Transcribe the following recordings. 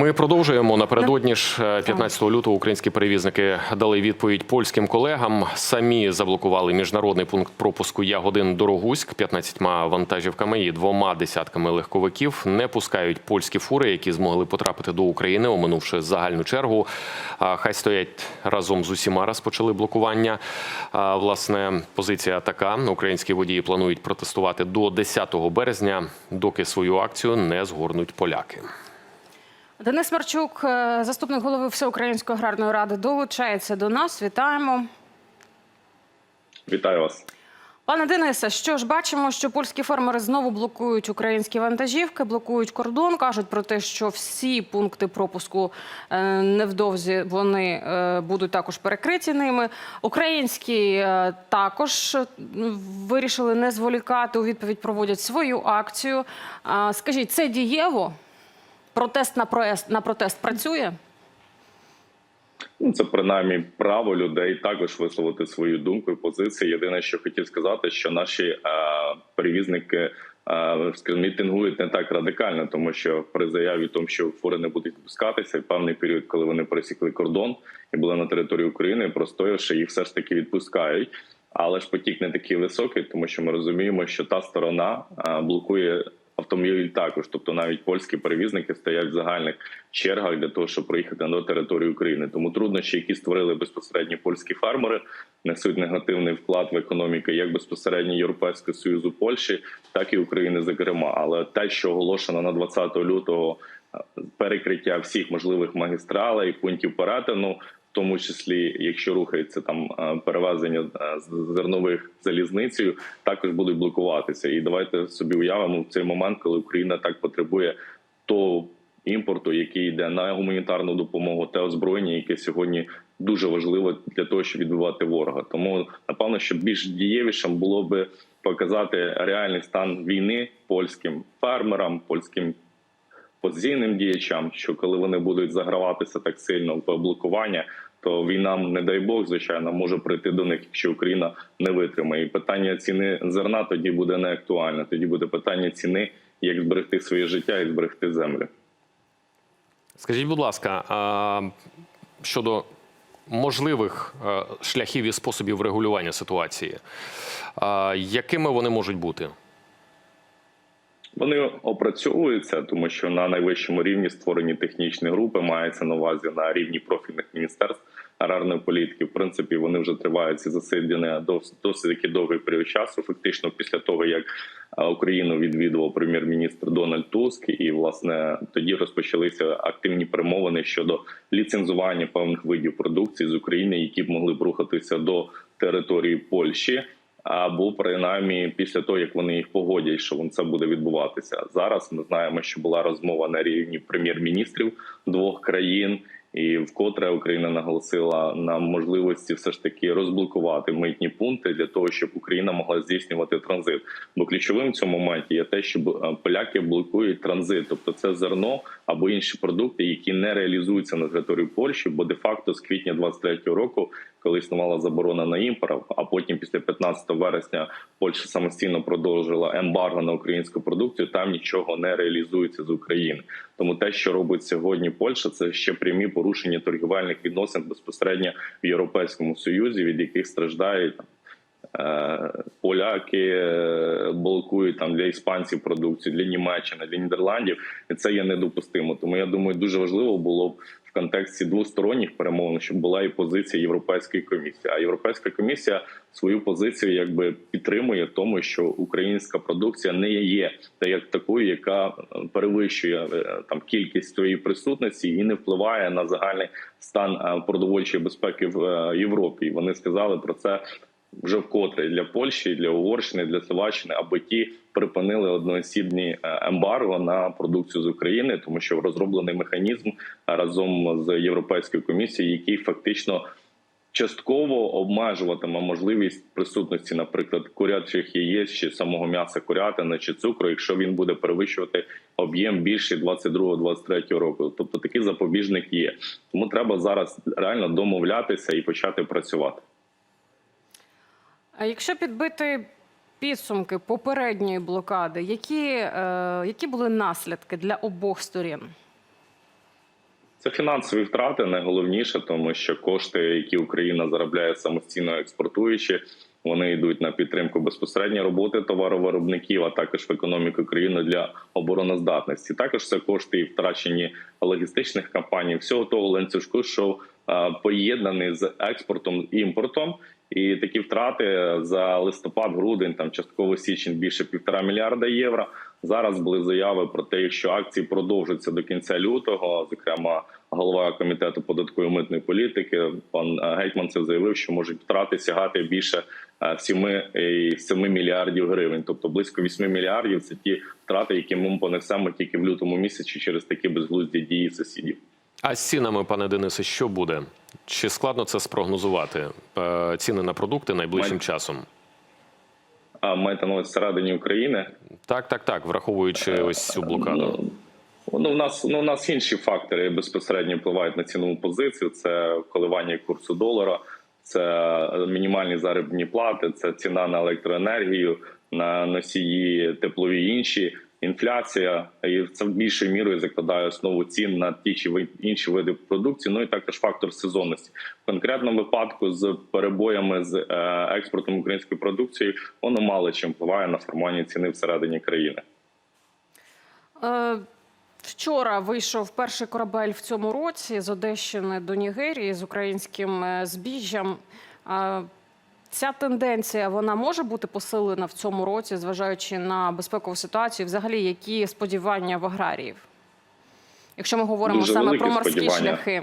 Ми продовжуємо напередодні ж е, 15 лютого. Українські перевізники дали відповідь польським колегам. Самі заблокували міжнародний пункт пропуску Ягодин Дорогуськ 15 вантажівками і двома десятками легковиків. Не пускають польські фури, які змогли потрапити до України, оминувши загальну чергу. Хай стоять разом з усіма розпочали блокування. Власне, позиція така: українські водії планують протестувати до 10 березня, доки свою акцію не згорнуть поляки. Денис Марчук, е, заступник голови Всеукраїнської аграрної ради, долучається до нас. Вітаємо. Вітаю вас. Пане Денисе, що ж бачимо, що польські фермери знову блокують українські вантажівки, блокують кордон. кажуть про те, що всі пункти пропуску е, невдовзі вони е, будуть також перекриті ними. Українські також вирішили не зволікати. У відповідь проводять свою акцію. Скажіть, це дієво? Протест на проест на протест працює? Ну, це принаймні право людей також висловити свою думку і позицію. Єдине, що хотів сказати, що наші е, перевізники е, мітингують не так радикально, тому що при заяві тому, що фури не будуть відпускатися, в певний період, коли вони пересікли кордон і були на території України, простоявши їх все ж таки відпускають. Але ж потік не такий високий, тому що ми розуміємо, що та сторона е, блокує автомобілі також. Тобто навіть польські перевізники стоять в загальних чергах для того, щоб проїхати на територію України. Тому труднощі, які створили безпосередньо польські фермери, несуть негативний вклад в економіку як безпосередньо Європейського союзу Польщі, так і України, зокрема. Але те, що оголошено на 20 лютого е, перекриття всіх можливих магістралей, пунктів перетину. Тому числі, якщо рухається там е, перевезення е, зернових залізницею, також будуть блокуватися. І давайте собі уявимо в цей момент, коли Україна так потребує того імпорту, який йде на гуманітарну допомогу, те озброєння, яке сьогодні дуже важливо для того, щоб відбивати ворога. Тому напевно, що більш дієвішим було би показати реальний стан війни польським фермерам, польським позиційним діячам, що коли вони будуть заграватися так сильно в блокування, то війна, не дай Бог, звичайно, може прийти до них, якщо Україна не витримає. І питання ціни зерна тоді буде не актуальне. Тоді буде питання ціни, як зберегти своє життя і зберегти землю. Скажіть, будь ласка, щодо можливих е, шляхів і способів регулювання ситуації, якими вони можуть бути? Вони опрацьовуються, тому що на найвищому рівні створені технічні групи, мається на увазі на рівні профільних міністерств аграрної політики. В принципі, вони вже тривають ці засідання досить, досить довгий період часу. Фактично, після того як е, Україну відвідував прем'єр-міністр Дональд Туск, і власне тоді розпочалися активні перемовини щодо ліцензування певних видів продукції з України, які б могли б рухатися до території Польщі. Або принаймні після того, як вони їх погодять, що це буде відбуватися зараз. Ми знаємо, що була розмова на рівні прем'єр-міністрів двох країн, і вкотре Україна наголосила на можливості все ж таки розблокувати митні пункти для того, щоб Україна могла здійснювати транзит. Бо ключовим в цьому моменті є те, що е, поляки блокують транзит, тобто це зерно або інші продукти, які не реалізуються на території Польщі, бо де факто з квітня 23-го року, коли існувала заборона на імпорт, а потім після 15 вересня Польща самостійно продовжила ембарго на українську продукцію. Там нічого не реалізується з України. Тому те, що робить сьогодні Польща, це ще прямі порушення торгівельних відносин безпосередньо в Європейському Союзі, від яких е, Поляки е, блокують там для іспанців продукцію, для Німеччини, для Нідерландів, і це є недопустимо. Тому я думаю, дуже важливо було б в контексті двосторонніх перемовин, щоб була і позиція Європейської комісії. А Європейська комісія свою позицію якби підтримує тому, що українська продукція не є та як такою, яка е, перевищує е, там кількість своєї присутності і не впливає на загальний стан е, продовольчої безпеки в е, Європі. І вони сказали про це вже вкотре для Польщі, для Угорщини, для Словаччини, аби ті припинили одноосібні е, ембарго на продукцію з України, тому що розроблений механізм разом з Європейською комісією, який фактично частково обмежуватиме можливість присутності, наприклад, курячих яєць чи самого м'яса курятини чи цукру, якщо він буде перевищувати об'єм більше 22-23 року. Тобто такий запобіжник є. Тому треба зараз реально домовлятися і почати працювати. А якщо підбити підсумки попередньої блокади, які, е, які були наслідки для обох сторін? Це фінансові втрати найголовніше, тому що кошти, які Україна заробляє самостійно експортуючи, вони йдуть на підтримку безпосередньо роботи товаровиробників, а також в економіку країни для обороноздатності. Також це кошти і втрачені логістичних компаній, всього того ланцюжку, що е, поєднаний з експортом і імпортом. І такі втрати за листопад, грудень, там частково січень більше півтора мільярда євро. Зараз були заяви про те, що акції продовжаться до кінця лютого. Зокрема, голова комітету податкової митної політики пан е, Гетьманцев заявив, що можуть втрати сягати більше е, 7, 7 мільярдів гривень, тобто близько 8 мільярдів. Це ті втрати, які ми понесемо тільки в лютому місяці через такі безглузді дії сусідів. А з цінами, пане Денисе, що буде? Чи складно це спрогнозувати? Е, Ціни на продукти найближчим Май- часом? А маєте на увазі всередині України Так, так, так, враховуючи ось цю блокаду. Ну, ну, у нас ну у нас інші фактори безпосередньо впливають на цінову позицію. Це коливання курсу долара, це мінімальні заробітні плати, це ціна на електроенергію, на носії теплові інші. Інфляція і це більшою мірою закладає основу цін на ті чи інші види продукції. Ну і також фактор сезонності. В конкретному випадку з перебоями з е, експортом української продукції воно мало чим впливає на формування ціни всередині країни. Е, Вчора вийшов перший корабель в цьому році з Одещини до Нігерії з українським е, збіжжям. Ця тенденція вона може бути посилена в цьому році, зважаючи на безпекову ситуацію. Взагалі, які сподівання в аграріїв? Якщо ми говоримо Дуже саме про морські сподівання. шляхи.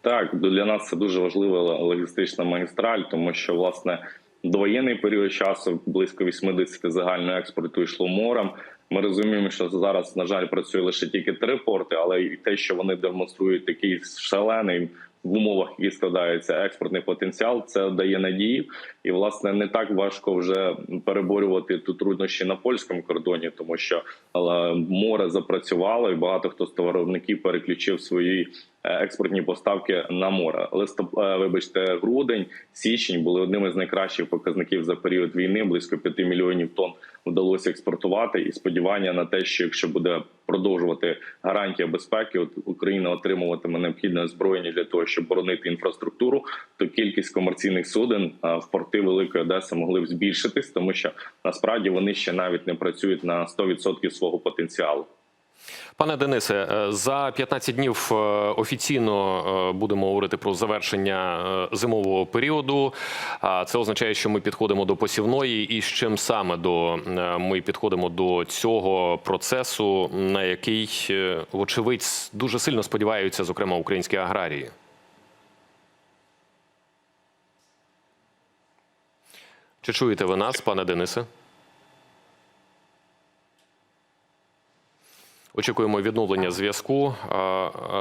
Так, для нас це дуже важлива логістична магістраль, тому що власне довоєнний період часу близько 80 загального експорту йшло морем. Ми розуміємо, що зараз на жаль працює лише тільки три порти, але і те, що вони демонструють такий шалений в умовах, які складаються експортний потенціал, це дає надії. І власне не так важко вже переборювати тут труднощі на польському кордоні, тому що е, море запрацювало, і багато хто з товаровників переключив свої експортні поставки на море. Листоп, е, вибачте, грудень, січень були одними з найкращих показників за період війни. Близько 5 мільйонів тонн вдалося експортувати. І сподівання на те, що якщо буде продовжувати гарантія безпеки, от Україна отримуватиме необхідне озброєння для того, щоб боронити інфраструктуру, то кількість комерційних суден е, в порти Великої Одеси могли б збільшитись, тому що насправді вони ще навіть не працюють на 100% свого потенціалу. Пане Денисе, е, за 15 днів е, офіційно е, будемо говорити про завершення зимового періоду. Це означає, що ми підходимо до посівної, і з чим саме до ми підходимо до цього процесу, на який, вочевидь, дуже сильно сподіваються, зокрема, українські аграрії. Чи чуєте ви нас, пане Денисе? Очікуємо відновлення зв'язку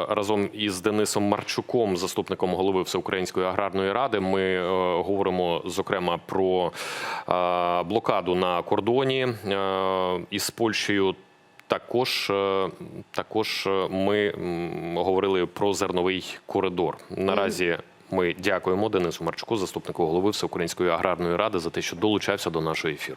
разом із Денисом Марчуком, заступником голови Всеукраїнської аграрної ради. Ми е, говоримо зокрема про е, блокаду на кордоні е, із Польщею. Також, також ми говорили про зерновий коридор. Наразі ми дякуємо Денису Марчуку, заступнику голови Всеукраїнської аграрної ради, за те, що долучався до нашого ефіру.